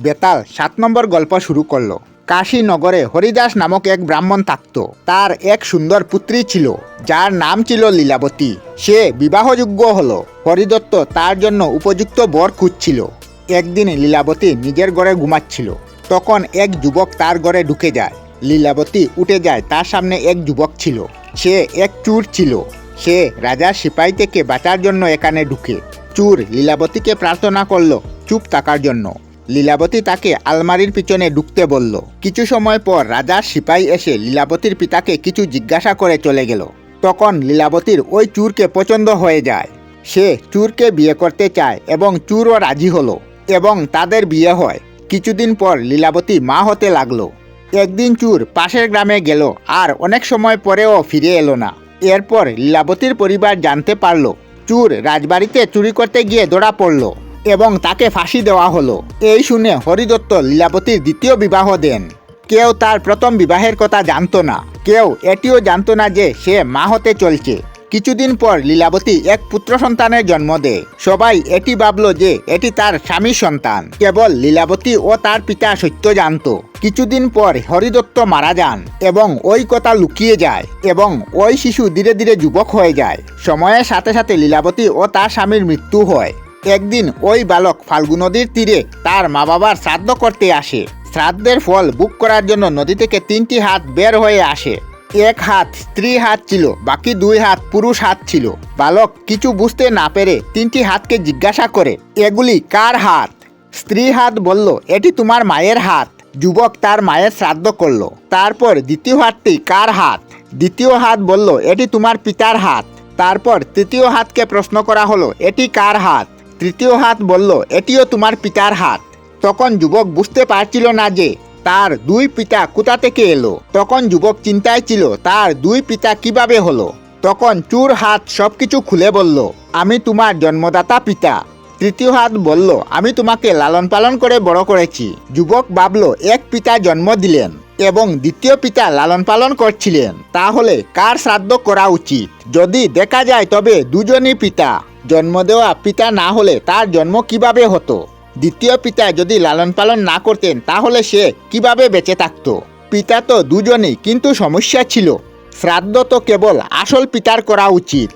বেতাল সাত নম্বর গল্প শুরু করল। কাশীনগরে হরিদাস নামক এক ব্রাহ্মণ থাকত। তার এক সুন্দর পুত্রী ছিল, যার নাম ছিল লীলাবতী। সে বিবাহযোগ্য হলো। হরিদত্ত তার জন্য উপযুক্ত বর খুঁজছিল। একদিন লীলাবতী নিজের ঘরে ঘুমাচ্ছিল। তখন এক যুবক তার ঘরে ঢুকে যায়। লীলাবতী উঠে যায়, তার সামনে এক যুবক ছিল। সে এক চুর ছিল। সে রাজার সিপাই থেকে বাঁচার জন্য এখানে ঢুকে। চুর লীলাবতীকে প্রার্থনা করল, চুপ থাকার জন্য। লীলাবতী তাকে আলমারির পিছনে ঢুকতে বলল। কিছু সময় পর রাজার সিপাই এসে লীলাবতীর পিতাকে কিছু জিজ্ঞাসা করে চলে গেল। তখন লীলাবতীর ওই চুরকে পছন্দ হয়ে যায়। সে চুরকে বিয়ে করতে চায় এবং চুরও রাজি হলো এবং তাদের বিয়ে হয়। কিছুদিন পর লীলাবতী মা হতে লাগল। একদিন চুর পাশের গ্রামে গেল আর অনেক সময় পরেও ফিরে এলো না। এরপর লীলাবতীর পরিবার জানতে পারল, চুর রাজবাড়িতে চুরি করতে গিয়ে ধরা পড়ল। এবং তাকে ফাঁসি দেওয়া হলো। এই শুনে হরিদত্ত লীলাবতীর দ্বিতীয় বিবাহ দেন। কেউ তার প্রথম বিবাহের কথা জানতো না। কেউ এটিও জানতো না যে সে মা হতে চলছে। কিছুদিন পর লীলাবতী এক পুত্র সন্তানের জন্ম দেয়। সবাই এটি ভাবল যে এটি তার স্বামীর সন্তান। কেবল লীলাবতী ও তার পিতা সত্য জানতো। কিছুদিন পর হরিদত্ত মারা যান এবং ওই কথা লুকিয়ে যায় এবং ওই শিশু ধীরে ধীরে যুবক হয়ে যায়। সময়ের সাথে সাথে লীলাবতী ও তার স্বামীর মৃত্যু হয়। একদিন ওই বালক ফাল্গু নদীর তীরে তার মা বাবার শ্রাদ্ধ করতে আসে। শ্রাদ্ধের ফল বুক করার জন্য নদী থেকে তিনটি হাত বের হয়ে আসে। এক হাত স্ত্রী হাত ছিল, বাকি দুই হাত পুরুষ হাত ছিল। বালক কিছু বুঝতে না পেরে তিনটি হাতকে জিজ্ঞাসা করে, এগুলি কার হাত? স্ত্রী হাত বলল, এটি তোমার মায়ের হাত। যুবক তার মায়ের শ্রাদ্ধ করল। তারপর দ্বিতীয় হাতটি কার হাত? দ্বিতীয় হাত বলল, এটি তোমার পিতার হাত। তারপর তৃতীয় হাতকে প্রশ্ন করা হলো, এটি কার হাত? তৃতীয় হাত বলল, এটিও তোমার পিতার হাত। তখন যুবক বুঝতে পারছিল না যে তার দুই পিতা কোথা থেকে এলো। তখন যুবক চিন্তায় ছিল, তার দুই পিতা কীভাবে হলো? তখন চুর হাত সবকিছু খুলে বলল, আমি তোমার জন্মদাতা পিতা। তৃতীয় হাত বলল, আমি তোমাকে লালন পালন করে বড় করেছি। যুবক ভাবলো, এক পিতা জন্ম দিলেন এবং দ্বিতীয় পিতা লালন পালন করছিলেন। তাহলে কার শ্রাদ্ধ করা উচিত? যদি দেখা যায় তবে দুজনই পিতা। জন্ম দেওয়া পিতা না হলে তার জন্ম কীভাবে হতো? দ্বিতীয় পিতা যদি লালন পালন না করতেন, তাহলে সে কীভাবে বেঁচে থাকতো? পিতা তো দুজনেই কিন্তু সমস্যা ছিল। শ্রাদ্ধ তো কেবল আসল পিতার করা উচিত।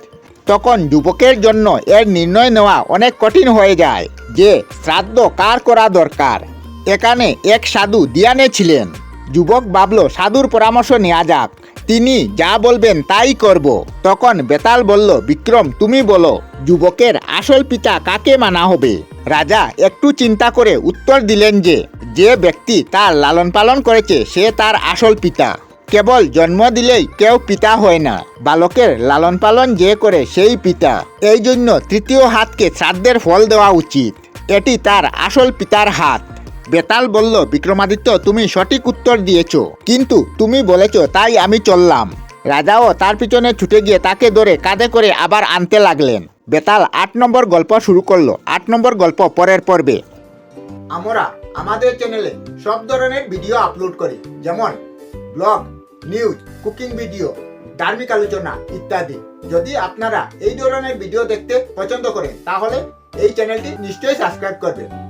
তখন যুবকের জন্য এর নির্ণয় নেওয়া অনেক কঠিন হয়ে যায় যে শ্রাদ্ধ কার করা দরকার। এখানে এক সাধু দিয়ানে ছিলেন। যুবক ভাবল, সাধুর পরামর্শ নেওয়া যাক। তিনি যা বলবেন তাই করব। তখন বেতাল বলল, বিক্রম, তুমি বলো, যুবকের আসল পিতা কাকে মানা হবে? রাজা একটু চিন্তা করে উত্তর দিলেন যে যে ব্যক্তি তার লালন পালন করেছে, সে তার আসল পিতা। কেবল জন্ম দিলেই কেউ পিতা হয় না, বালকের লালন পালন যে করে সেই পিতা। এই জন্য তৃতীয় হাতকে শ্রাদ্ধের ফল দেওয়া উচিত। এটি তার আসল পিতার হাত। বেতাল বলল, বিক্রমাদিত্য, তুমি সঠিক উত্তর দিয়েছ। কিন্তু তুমি বলেছ, তাই আমি চললাম। রাজাও তার পিছনে ছুটে গিয়ে তাকে ধরে কাঁধে করে আবার আনতে লাগলেন। বেতাল আট নম্বর গল্প শুরু করল। আট নম্বর গল্প পরের পর্বে। আমরা আমাদের চ্যানেলে সব ধরনের ভিডিও আপলোড করি। যেমন ব্লগ নিউজ কুকিং ভিডিও ধার্মিক আলোচনা ইত্যাদি। যদি আপনারা এই ধরনের ভিডিও দেখতে পছন্দ করেন, তাহলে এই চ্যানেলটি নিশ্চয়ই সাবস্ক্রাইব করবেন।